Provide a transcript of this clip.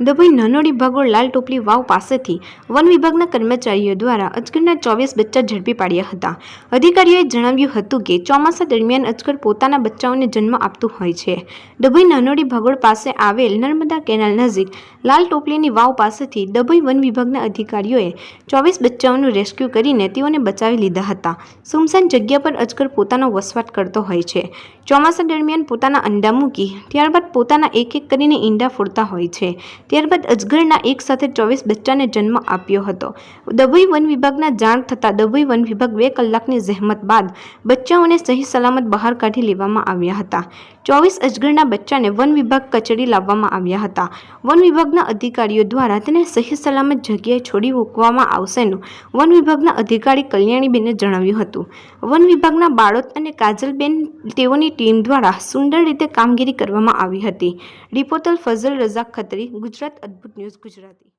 ડભોઈ નાનોડી ભાગોળ લાલ ટોપલી વાવ પાસેથી વન વિભાગના કર્મચારીઓ દ્વારા અજગરના ચોવીસ બચ્ચા ઝડપી પાડ્યા હતા. અધિકારીઓએ જણાવ્યું હતું કે ચોમાસા દરમિયાન અજગર પોતાના બચ્ચાઓને જન્મ આપતું હોય છે. ડભોઈ નાનોડી ભાગોળ પાસે આવેલ નર્મદા કેનાલ નજીક લાલ ટોપલીની વાવ પાસેથી ડભોઈ વન વિભાગના અધિકારીઓએ ચોવીસ બચ્ચાઓનું રેસ્ક્યુ કરીને તેઓને બચાવી લીધા હતા. સુમસાન જગ્યા પર અજગર પોતાનો વસવાટ કરતો હોય છે. ચોમાસા દરમિયાન પોતાના અંડા મૂકી, ત્યારબાદ પોતાના એક એક કરીને ઈંડા ફોડતા હોય છે. ત્યારબાદ અજગરના એક સાથે ચોવીસ બચ્ચાને જન્મ આપ્યો હતો. ડભોઈ વન વિભાગના જાણ થતાં ડભોઈ વન વિભાગ બે કલાકની જહેમત બાદ બચ્ચાઓને સહી સલામત બહાર કાઢી લેવામાં આવ્યા હતા. ચોવીસ અજગરના બચ્ચાને વન વિભાગ કચેરી લાવવામાં આવ્યા હતા. વન વિભાગના અધિકારીઓ દ્વારા તેને સહી સલામત જગ્યાએ છોડી મૂકવામાં આવશેનું વન વિભાગના અધિકારી કલ્યાણીબેને જણાવ્યું હતું. વન વિભાગના બાળોત અને કાજલબેન તેઓની ટીમ દ્વારા સુંદર રીતે કામગીરી કરવામાં આવી હતી. રિપોર્ટર ફઝલ રઝાક ખત્રી ગુજરાત અદ્ભુત ન્યૂઝ ગુજરાતી.